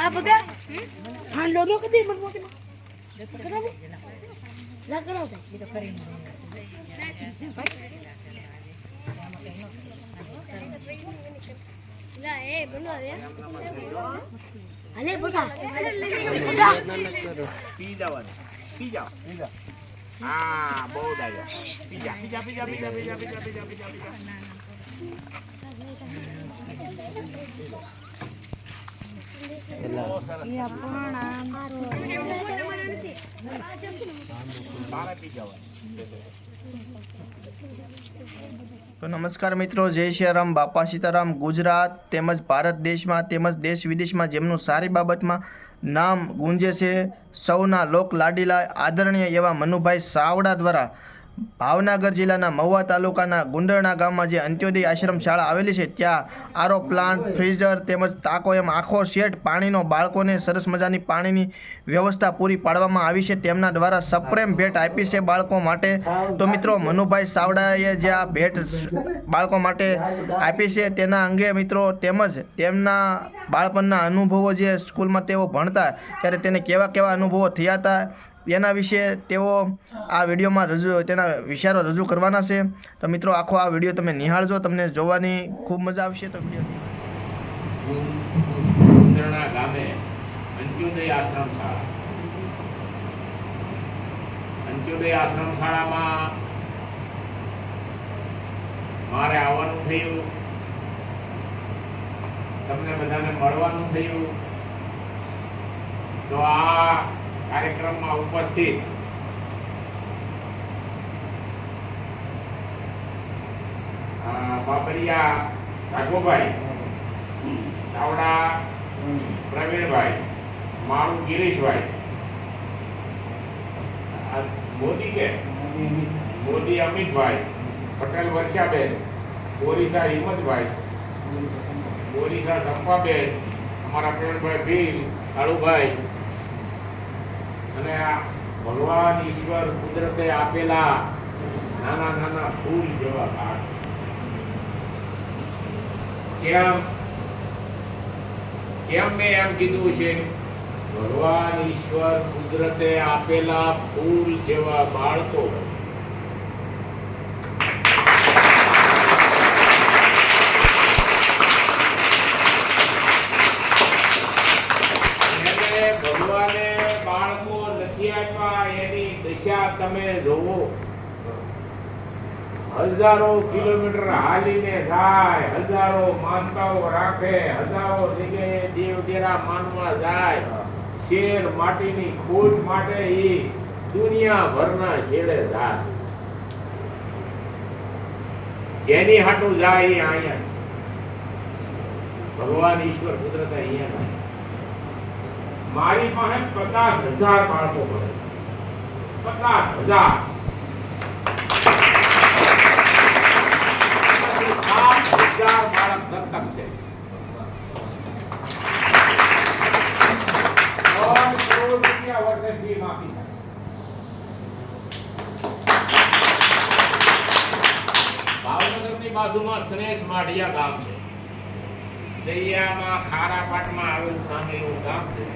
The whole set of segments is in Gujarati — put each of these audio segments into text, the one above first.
Kapaga. Salo no kadi. Dito ka raw. La eh. Ale boga. Boga. Pila Ah, boda ya. તો નમસ્કાર મિત્રો, જય શ્રીરામ બાપા સીતારામ, ગુજરાત તેમજ ભારત દેશમાં તેમજ દેશ વિદેશમાં જેમનું સારી બાબતમાં નામ ગુંજે છે, સૌના લોક લાડીલા આદરણીય એવા મનુભાઈ સાવડા દ્વારા ભાવનગર જિલ્લાના મહુવા તાલુકાના ગુંડરણા ગામમાં જે અંત્યોદય આશ્રમ શાળા આવેલી છે, ત્યાં આરો પ્લાન્ટ, ફ્રીઝર તેમજ ટાંકો એમ આખો શેડ પાણીનો બાળકોને સરસ મજાની પાણીની વ્યવસ્થા પૂરી પાડવામાં આવી છે. તેમના દ્વારા સપ્રેમ ભેટ આપી છે બાળકો માટે. તો મિત્રો, મનુભાઈ સાવડાએ જે આ ભેટ બાળકો માટે આપી છે, તેના અંગે મિત્રો તેમજ તેમના બાળપણના અનુભવો જે સ્કૂલમાં તેઓ ભણતા, ત્યારે તેને કેવા કેવા અનુભવો થયા હતા એના વિશે તેઓ આ વિડીયોમાં રજૂ, તેના વિચારો રજૂ કરવાના છે. તો મિત્રો, આખો આ વીડિયો તમે નિહાળજો, તમને જોવાની ખૂબ મજા આવશે તો વીડિયો ગામે અંત્યોદય આશ્રમ શાળા અંત્યોદય આશ્રમ શાળામાં મારે આવવાનું થયું. તમને બધાને મળવાનું થયું. તો આ કાર્યક્રમમાં ઉપસ્થિત બાબરિયા રાઘવભાઈ, ચાવડા પ્રવીણભાઈ, મારું ગિરીશભાઈ. મોદી કે? મોદી અમિતભાઈ, પટેલ વર્ષાબેન બોરીસા હિંમતભાઈ બોરીસા સંપાબેન, અમારા પ્રવીણભાઈ ભીલ કાળુભાઈ અને આ ભગવાન ઈશ્વર કુદરતે આપેલા નાના નાના ફૂલ જેવા ભાગ. કેમ? કેમ મેં એમ કીધું છે? ભગવાન ઈશ્વર કુદરતે આપેલા ફૂલ જેવા બાળકો એની દશા તમે જોવો હજારો કિલોમીટર હાલીને જાય, હજારો માનતાઓ રાખે, હજારો જગ્યાએ દેવ દેરા માનવા જાય શેર માટીની ખોટ માટે એ દુનિયાભરના છેડે જાય જેની હાટું જાય એ અહીંયા છે ભગવાન ઈશ્વર કુદરત અહીંયા છે. મારી પાસે પચાસ હજાર બાળકો ભણે છે. પચાસ હજાર ભાવનગરની બાજુમાં સ્નેશ માઢિયા ગામ છે. દરિયામાં ખારાપાટમાં આવેલું ગામ એવું ગામ છે.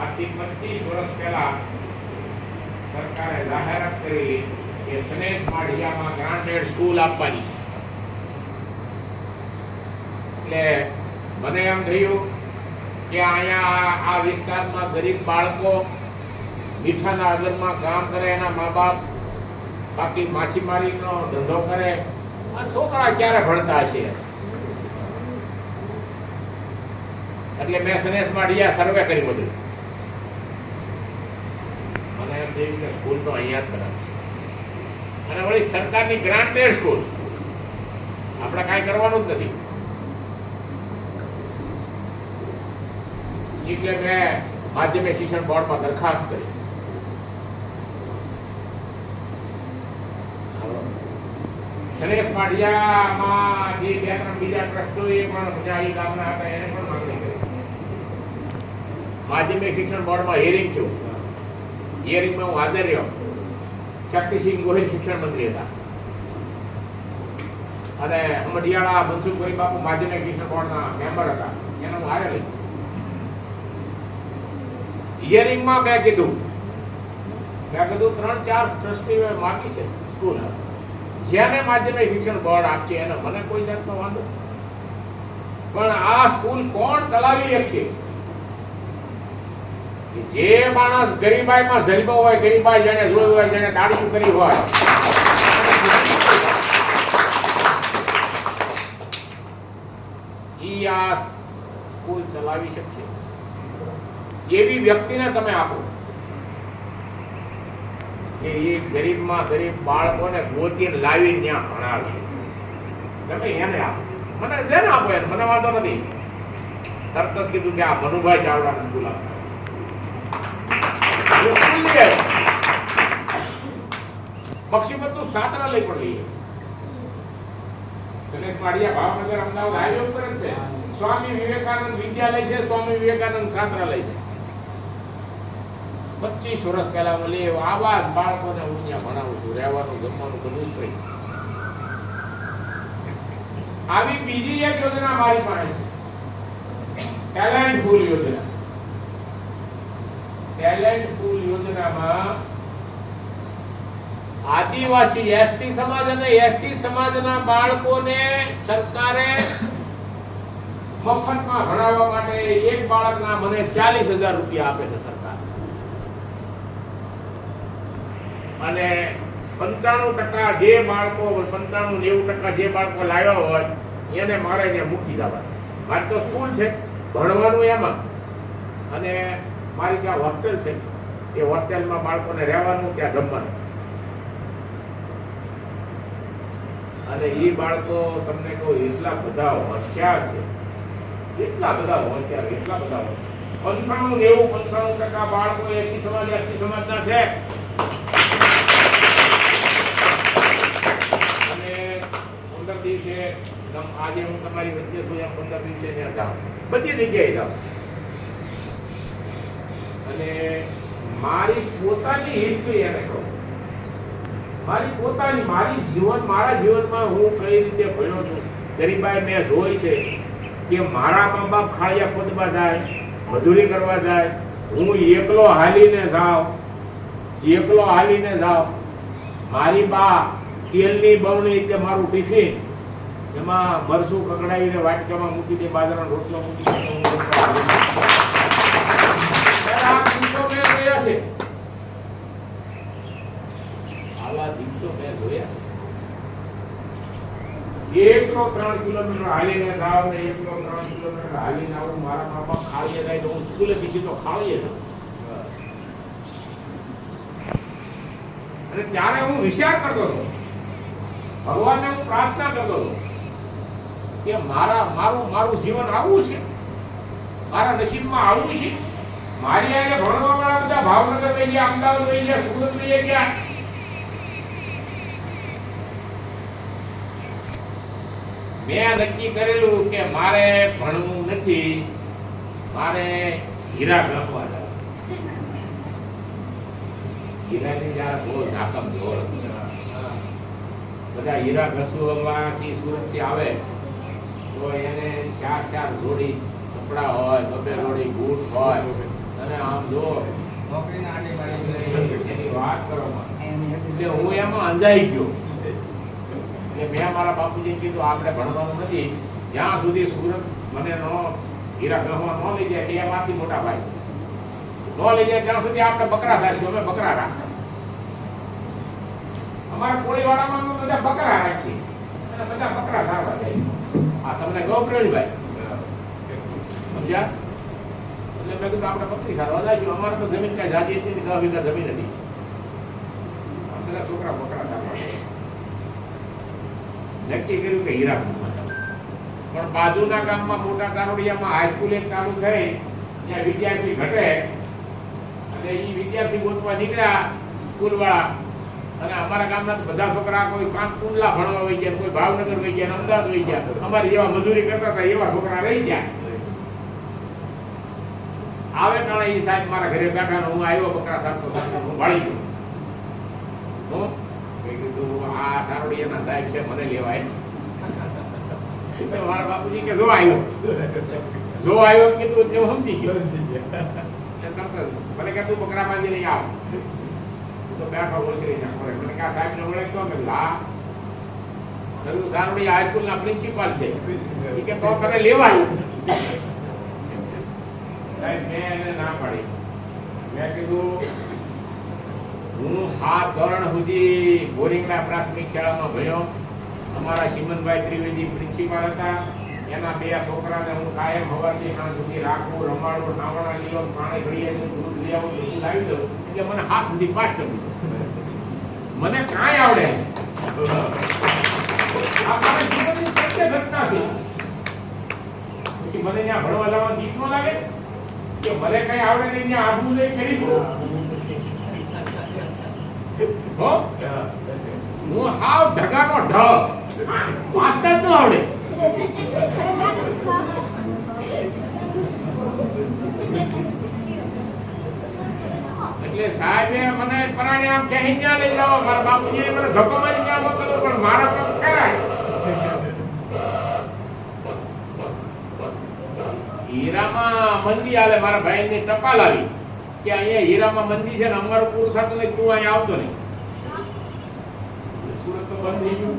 આથી પચીસ વર્ષ પહેલા સરકારે જાહેરાત કરી કે સ્નેશ માઢિયામાં ગ્રાન્ટેડ સ્કૂલ આપવાની છે. એટલે મને એમ થયું કે અહીંયા આ- વિસ્તારમાં ગરીબ બાળકો મીઠાના આગરમાં કામ કરે, એના મા બાપ બાકી માછીમારીનો ધંધો કરે. આ છોકરા ક્યારે ભણતા છે એટલે મેં સનેશ માઢિયા સર્વે કરી બધું. મને એમ થયું કે સ્કૂલ તો અહીંયા જ બનાવશે અને વળી સરકારની ગ્રાન્ટેડ સ્કૂલ. આપણે કાંઈ કરવાનું જ નથી. મેં માધ્યમિક શિક્ષણ બોર્ડમાં દરખાસ્ત કરી. સનેશ પાટિયામાં જે બે ત્રણ બીજા ટ્રસ્ટોએ પણ બધા એ ગામના હતા, એને પણ માંગણી કરી. માધ્યમિક શિક્ષણ બોર્ડમાં હિયરિંગ થયું. હિયરિંગમાં હું હાજર રહ્યો. શક્તિસિંહ ગોહિલ શિક્ષણ મંત્રી હતા. અને મઢિયાળા મનસુખભાઈ બાપુ માધ્યમિક શિક્ષણ બોર્ડના મેમ્બર હતા. એને હું હારે લઈ. હિયરિંગમાં મેં કીધું. મેં કીધું ત્રણ ચાર ટ્રસ્ટીઓએ માગી છે સ્કૂલ. જેને માધ્યમિક શિક્ષણ બોર્ડ આપશે એને મને કોઈ જાતનો વાંધો. પણ આ સ્કૂલ કોણ ચલાવી શકશે? જે માણસ ગરીબાઈમાં જન્મ્યો હોય, ગરીબાઈ જેને જોયું હોય જેને દાડી કરી હોય. ઈ આ સ્કૂલ ચલાવી શકશે. એવી વ્યક્તિને તમે આપો. કે એ ગરીબમાં ગરીબ બાળકોને ગોતીને લાવી ત્યાં ભણાવે તમે એને આપો. મને જેને આપો એને, મને વાંધો નથી. તરત જ કીધું કે આ મનુભાઈ ચાવડાની સ્કૂલ આપો હું સ્કૂલ લઈ આવ્યો. બક્ષીપતનું છાત્રાલય પણ જ છે સ્વામી વિવેકાનંદ વિદ્યાલય છે વર્ષ પહેલા હું લઈ આવ્યો. આવા બાળકોને હું ત્યાં ભણાવું છું, રહેવાનું, જમવાનું બધું જ. આવી બીજી એક યોજના મારી પાસે છે ટેલેન્ટ ફૂલ યોજના ટેલેન્ટ ફૂલ યોજનામાં આદિવાસી એસટી સમાજ અને એસસી સમાજના બાળકોને સરકારે મફતમાં ભણાવવા માટે એક બાળકના મને ચાલીસ રૂપિયા આપે છે સરકાર. અને પંચાણું ટકા જે બાળકો, પંચાણું નેવું ટકા જે બાળકો લાવ્યા હોય, એને મારે ત્યાં મૂકી દેવા મારે તો સ્કૂલ છે, ભણવાનું એમાં. અને મારી ત્યાં હોસ્ટેલ છે. એ હોસ્ટેલમાં બાળકોને રહેવાનું, ત્યાં જમવાનું. અને એ બાળકો તમને કહું, એટલા બધા હોશિયાર છે. એટલા બધા હોશિયાર, એટલા બધા પંચાણું નેવું પંચાણું ટકા બાળકો એસી સમાજ, એસટી સમાજના છે. અને પંદર દિવસે આજે હું તમારી વચ્ચે છું, એમ પંદર દિવસે ત્યાં જાઉં બધી જગ્યાએ જાઉં અને મારી પોતાની હિસ્ટ્રી એને કહું. મારી પોતાની, મારી જીવન, મારા જીવનમાં હું કઈ રીતે ભણ્યો છું? ગરીબાઈ મેં જોઈ છે કે મારા મા બાપ ખાળિયા ખોદવા જાય, મજૂરી કરવા જાય, હું એકલો હાલીને જાઉં, એકલો હાલીને જાઉં. મારી બા તેલની બવણી કે મારું ટિફિન એમાં મરસું કકડાવીને વાટકામાં મૂકી દે બાજરાનો રોટલો મૂકી દે છે? આવા દિવસો મેં જોયા. એકલો ત્રણ કિલોમીટર હાલીને જાવ ને એકલો ત્રણ કિલોમીટર હાલીને આવું મારા મા બાપ જાય તો હું સ્કૂલે બીજી તો ખાળીએ અને ત્યારે હું વિચાર કરતો હતો. ભગવાનને હું પ્રાર્થના કરતો હતો કે મારા, મારું મારું જીવન આવું છે. મારા નસીબમાં આવું છે. મારી આને ભણવા વાળા બધા ભાવનગર લઈ ગયા, અમદાવાદ લઈ ગયા, સુરત લઈ ગયા મેં નક્કી કરેલું કે મારે ભણવું નથી, મારે હીરા ગણવા જવું હીરાની જરા બહુ ઝાકમ જોર. બધા હીરા ઘસુવામાંથી સુરતથી આવે, તો એને ચાર ચાર જોડી કપડા હોય, બબે જોડી બૂટ હોય અને આમ જો એની વાત કરો એટલે હું એમાં અંજાઈ ગયો. એટલે મેં મારા બાપુજી કીધું આપણે ભણવાનું નથી. જ્યાં સુધી સુરત મને નો હીરા ગહવા ન લઈ જાય એ માંથી મોટા ભાઈ. ન લઈ જાય ત્યાં સુધી આપણે બકરા રાખીશું અમે બકરા રાખીએ. અમારા કોળીવાડામાં અમે બધા બકરા રાખીએ. અને બધા બકરા સારવા જાય આ તમને કહું પ્રવીણભાઈ. સમજ્યા? પણ બાજુના ગામમાં મોટા કારોડિયામાં હાઈસ્કૂલ એક ચાલુ થઈ, ત્યાં વિદ્યાર્થી ઘટે, અને એ વિદ્યાર્થી ગોતવા નીકળ્યા સ્કૂલ વાળા અને અમારા ગામના બધા છોકરા કોઈ કામ કુંડલા ભણવા વહી ગયા, કોઈ ભાવનગર વહી ગયા અમદાવાદ વહી ગયા. અમારે જેવા મજૂરી કરતા હતા, એવા છોકરા રહી ગયા. આવે ટાણે એ સાહેબ મારા ઘરે બેઠા ને હું આવ્યો બકરા સાહેબ હું ભાળી ગયો. હું? કીધું આ સારોડિયાના સાહેબ છે મને લેવાય. મારા બાપુજી કે જો આવ્યો. જો આવ્યો કીધું એટલે સમજી ગયો. મને કે તું બકરા બાંધી નહીં આવ. તો ના મને કે ઓળખતો મેં કીધું, હા. મેં ગારોડી હાઈસ્કૂલના પ્રિન્સિપાલ છે. તો તને લેવાય. સાહેબ, મેં એને ના પાડી. મેં કીધું, હું આ ધોરણ સુધી બોરિંગના પ્રાથમિક શાળામાં ભણ્યો. અમારા સિમનભાઈ ત્રિવેદી પ્રિન્સિપાલ હતા. એના બે છોકરાને હું કાયમ હવાથી સાંજ સુધી રાખું, રમાડું, નાવણા લીઓ પાણી ઘડીએ દૂધ લઈ આવું દૂધ લાવી દઉં. એટલે મને હાથ સુધી પાસ કરી મને કાંઈ આવડે આ પછી મને ત્યાં ભણવા જવાનું ન લાગે? કે ભલે કઈ આવડે નહીં, ત્યાં આબુ લઈ કરી. હો? હું હાવ ઢગાનો ઢ વાત જ ન આવડે. એટલે સાહેબે મને પરાણે આમ કહી ત્યાં લઈ જાઓ, મારા બાપુજીને મને ધક્કો મારી ત્યાં મોકલો, પણ મારા કામ ખેરાય હીરામાં મંદી આલે મારા ભાઈને ટપાલ આવી. કે અહીંયા હીરામાં મંદી છે ને અમારું પૂરું થતું નહીં તું અહીંયા આવતો નહીં. સુરત તો બંધ થઈ ગયું.